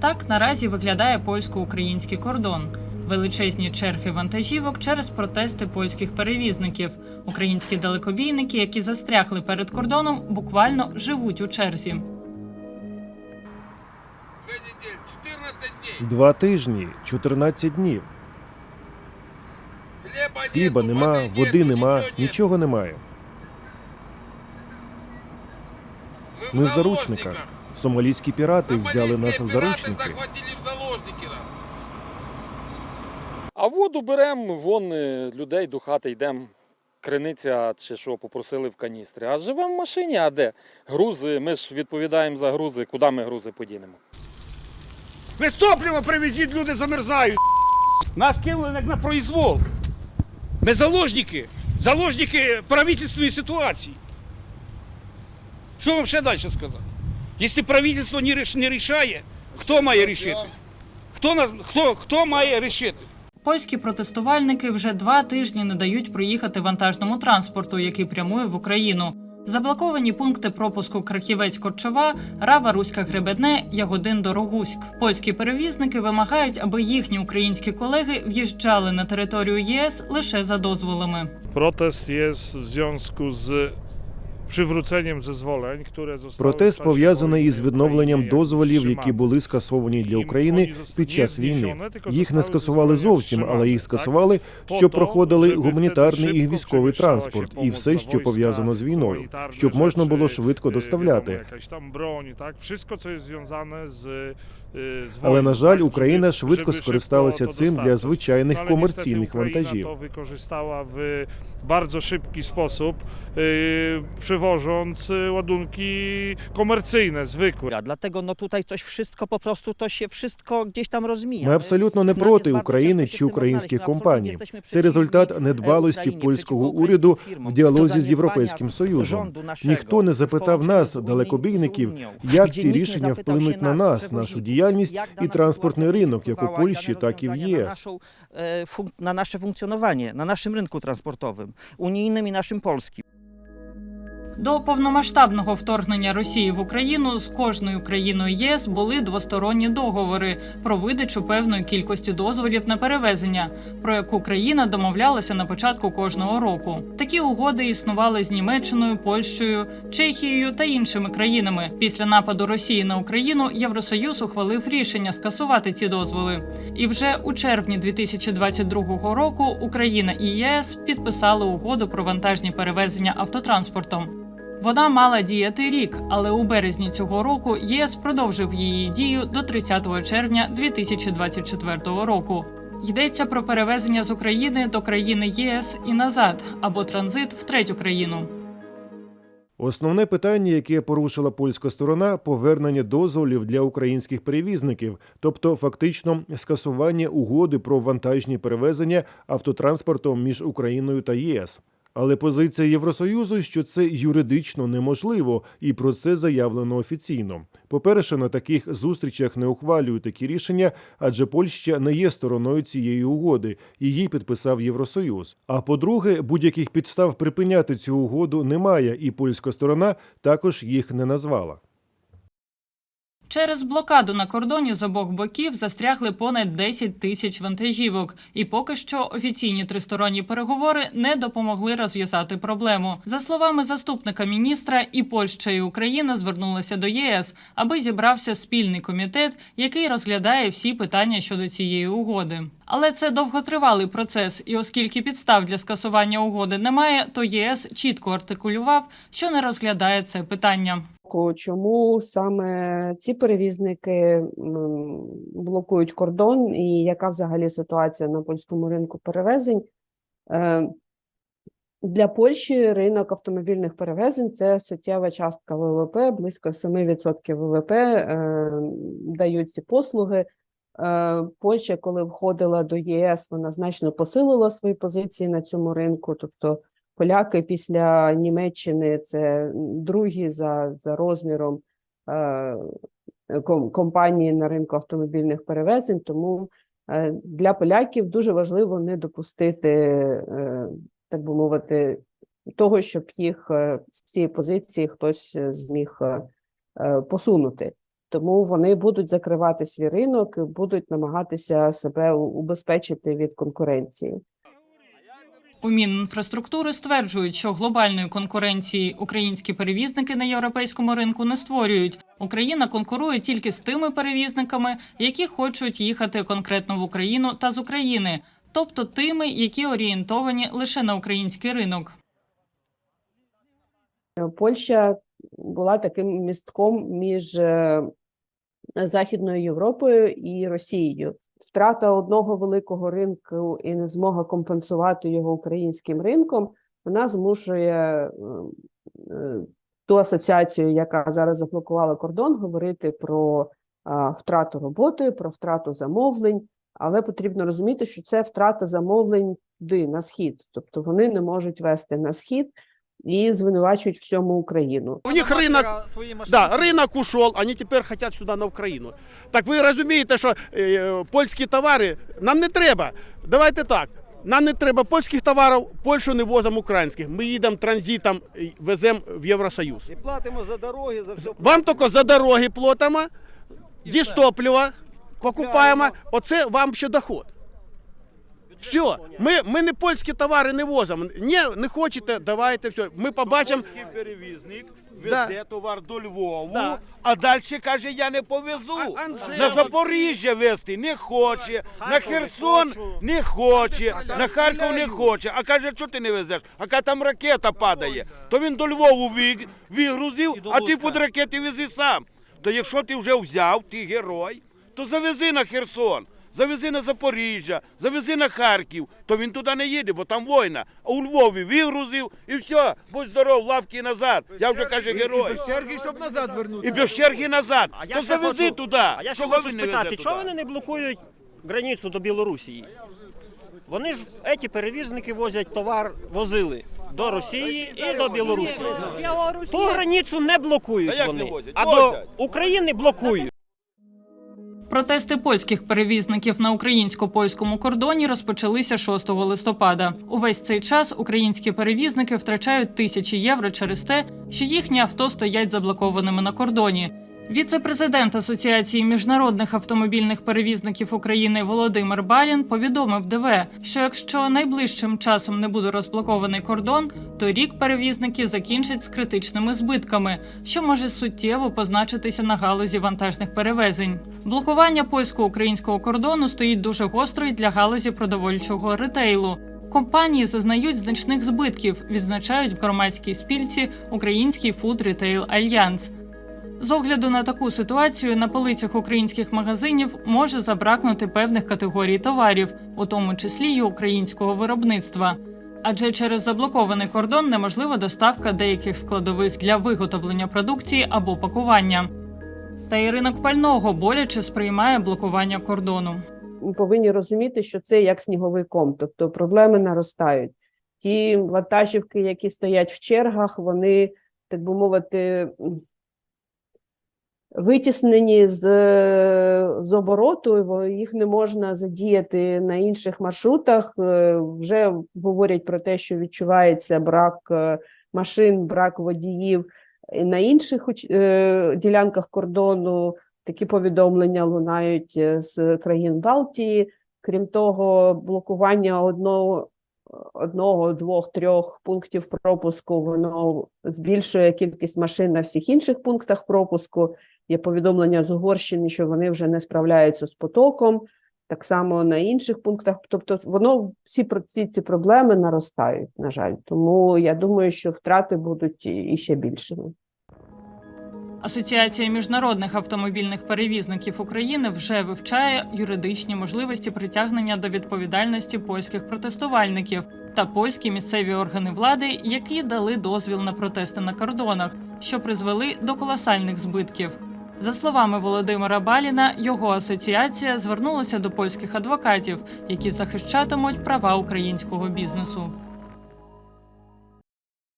Так наразі виглядає польсько-український кордон. Величезні черги вантажівок через протести польських перевізників. Українські далекобійники, які застрягли перед кордоном, буквально живуть у черзі. Две недели, 14 дней. Два тижні, 14 днів. Хліба нема, води нема, нічого немає. Ми в заручниках. Сомалійські пірати взяли нас в заручники. А воду беремо, вон е, людей до хати йдемо. Криниця чи що, попросили в каністрі. А живемо в машині, а де? Грузи, ми ж відповідаємо за грузи, куди ми грузи подінемо. Ви топливо привезіть, люди замерзають. Нас кинули як на произвол. Ми заложники. Заложники правительственної ситуації. Що вам ще далі сказати? Якщо правительство не, реш- рішає, хто має рішити? Хто, нас, хто, хто має рішити? Польські протестувальники вже два тижні не дають проїхати вантажному транспорту, який прямує в Україну. Заблоковані пункти пропуску Краківець-Корчова, Рава, Руська Гребедне, Ягодин Дорогуськ. Польські перевізники вимагають, аби їхні українські колеги в'їжджали на територію ЄС лише за дозволами. Protest jest w związku z przywróceniem zezwoleń, które zostały Протест пов'язаний із відновленням дозволів, які були скасовані для України під час війни. Їх не скасували зовсім, але їх скасували, щоб проходили гуманітарний і військовий транспорт, і все, що пов'язано з війною, щоб можна було швидко y, доставляти. wiadomo, jakaś tam broń, tak? Wszystko, co Але на жаль? Україна швидко скористалася цим для звичайних комерційних вантажів. bardzo szybki sposób, yy, przywożąc y, ładunki komercyjne, zwykłe. Dlatego no tutaj coś wszystko po prostu to się wszystko gdzieś tam rozmija. Ми абсолютно не проти України чи українських компаній. Це результат недбалості польського уряду в діалозі To з Європейським Союзом. Ніхто не w запитав нас, далекобійників, як ці рішення вплинуть на nas, нас, нашу діяльність jak і транспортний ринок, як у Польщі, так і в ЄС. e, na nasze funkcjonowanie, na naszym rynku transportowym, unijnym i naszym polskim. До повномасштабного вторгнення Росії в Україну з кожною країною ЄС були двосторонні договори про видачу певної кількості дозволів на перевезення, про яку країна домовлялася на початку кожного року. Такі угоди існували з Німеччиною, Польщею, Чехією та іншими країнами. Після нападу Росії на Україну Євросоюз ухвалив рішення скасувати ці дозволи. І вже у червні 2022 року Україна і ЄС підписали угоду про вантажні перевезення автотранспортом. Вона мала діяти рік, але у березні цього року ЄС продовжив її дію до 30 червня 2024 року. Йдеться про перевезення з України до країни ЄС і назад або транзит в третю країну. Основне питання, яке порушила польська сторона, повернення дозволів для українських перевізників, тобто фактично скасування угоди про вантажні перевезення автотранспортом між Україною та ЄС. Але позиція Євросоюзу, що це юридично неможливо, і про це заявлено офіційно. По-перше, на таких зустрічах не ухвалюють такі рішення, адже Польща не є стороною цієї угоди, її підписав Євросоюз. А по-друге, будь-яких підстав припиняти цю угоду немає, і польська сторона також їх не назвала. Через блокаду на кордоні з обох боків застрягли понад 10 тисяч вантажівок, і поки що офіційні тристоронні переговори не допомогли розв'язати проблему. За словами заступника міністра, і Польща, і Україна звернулися до ЄС, аби зібрався спільний комітет, який розглядає всі питання щодо цієї угоди. Але це довготривалий процес, і оскільки підстав для скасування угоди немає, то ЄС чітко артикулював, що не розглядає це питання. Чому саме ці перевізники блокують кордон, і яка взагалі ситуація на польському ринку перевезень? Е, Для Польщі ринок автомобільних перевезень це суттєва частка ВВП, близько 7% ВВП е, дають ці послуги. Е, Польща, коли входила до ЄС, вона значно посилила свої позиції на цьому ринку. Тобто поляки після Німеччини це другі за, за розміром е, компанії на ринку автомобільних перевезень. Тому е, для поляків дуже важливо не допустити, е, так би мовити, того, щоб їх з цієї позиції хтось зміг посунути. тому вони будуть закривати свій ринок, і будуть намагатися себе убезпечити від конкуренції. У Мінінфраструктури стверджують, що глобальної конкуренції українські перевізники на європейському ринку не створюють. Україна конкурує тільки з тими перевізниками, які хочуть їхати конкретно в Україну та з України, тобто тими, які орієнтовані лише на український ринок. Польща була таким містком між е, Західною Європою і Росією. Втрата одного великого ринку і не змога компенсувати його українським ринком, вона змушує е, е, ту асоціацію, яка зараз заблокувала кордон, говорити про втрату роботи, про втрату замовлень. Але потрібно розуміти, що це втрата замовлень туди, на схід. Тобто вони не можуть вести на схід і звинувачують всьому Україну. У них ринок, да, ринок ушел, они тепер хотят сюди на Україну. Так ви розумієте, що е, польські товари нам не треба. Давайте так. Нам не треба польських товарів, Польщу не возимо українських. Ми їдемо транзитом, веземо в Євросоюз. І платимо за дороги, за все. Вам тільки за дороги платимо, дістоплюва покупаємо. Оце вам ще доход. Все, ми, ми не польські товари не возимо. Ні, не хочете, давайте все. Ми побачимо. Польський перевізник Да. везе товар до Львову, Да. а далі каже, я не повезу. А- Анжела, на Запоріжжя вести не хоче, на Херсон не хоче, на Харків не хоче. А каже, що ти не везеш? А каже, там ракета падає. То він до Львову виг- вигрузив, а ти під ракети вези сам. То якщо ти вже взяв, ти герой, то завези на Херсон. Завези на Запоріжжя, завези на Харків, то він туди не їде, бо там війна. А у Львові вигрузив і все, будь здоров, лапки назад. Я вже каже герой. черги, щоб назад вернутися. І без черги назад. А То завези хочу- туди. А я ще Чого хочу спитати, чого вони не блокують границю до Білорусі? Вони ж ці перевізники возять товар, возили до Росії і до Білорусі. Ту границю не блокують вони, а до України блокують. Протести польських перевізників на українсько-польському кордоні розпочалися 6 листопада. Увесь цей час українські перевізники втрачають тисячі євро через те, що їхні авто стоять заблокованими на кордоні. Віце-президент Асоціації міжнародних автомобільних перевізників України Володимир Балін повідомив ДВ, що якщо найближчим часом не буде розблокований кордон, то рік перевізники закінчать з критичними збитками, що може суттєво позначитися на галузі вантажних перевезень. Блокування польсько-українського кордону стоїть дуже гостро й для галузі продовольчого ретейлу. Компанії зазнають значних збитків, відзначають в громадській спільці Український фуд Рітейл Альянс. З огляду на таку ситуацію на полицях українських магазинів може забракнути певних категорій товарів, у тому числі й українського виробництва. Адже через заблокований кордон неможлива доставка деяких складових для виготовлення продукції або пакування. Та й ринок пального боляче сприймає блокування кордону. Ми повинні розуміти, що це як сніговий ком, тобто проблеми наростають. Ті вантажівки, які стоять в чергах, вони, так би мовити, витіснені з, з обороту, їх не можна задіяти на інших маршрутах. Е, Вже говорять про те, що відчувається брак е, машин, брак водіїв. На інших е, ділянках кордону такі повідомлення лунають з країн Балтії. Крім того, блокування одного, одного, двох, трьох пунктів пропуску воно збільшує кількість машин на всіх інших пунктах пропуску. Є повідомлення з Угорщини, що вони вже не справляються з потоком. Так само на інших пунктах. Тобто, воно всі ці, ці проблеми наростають, на жаль. Тому я думаю, що втрати будуть іще більшими. Асоціація міжнародних автомобільних перевізників України вже вивчає юридичні можливості притягнення до відповідальності польських протестувальників та польські місцеві органи влади, які дали дозвіл на протести на кордонах, що призвели до колосальних збитків. За словами Володимира Баліна, його асоціація звернулася до польських адвокатів, які захищатимуть права українського бізнесу.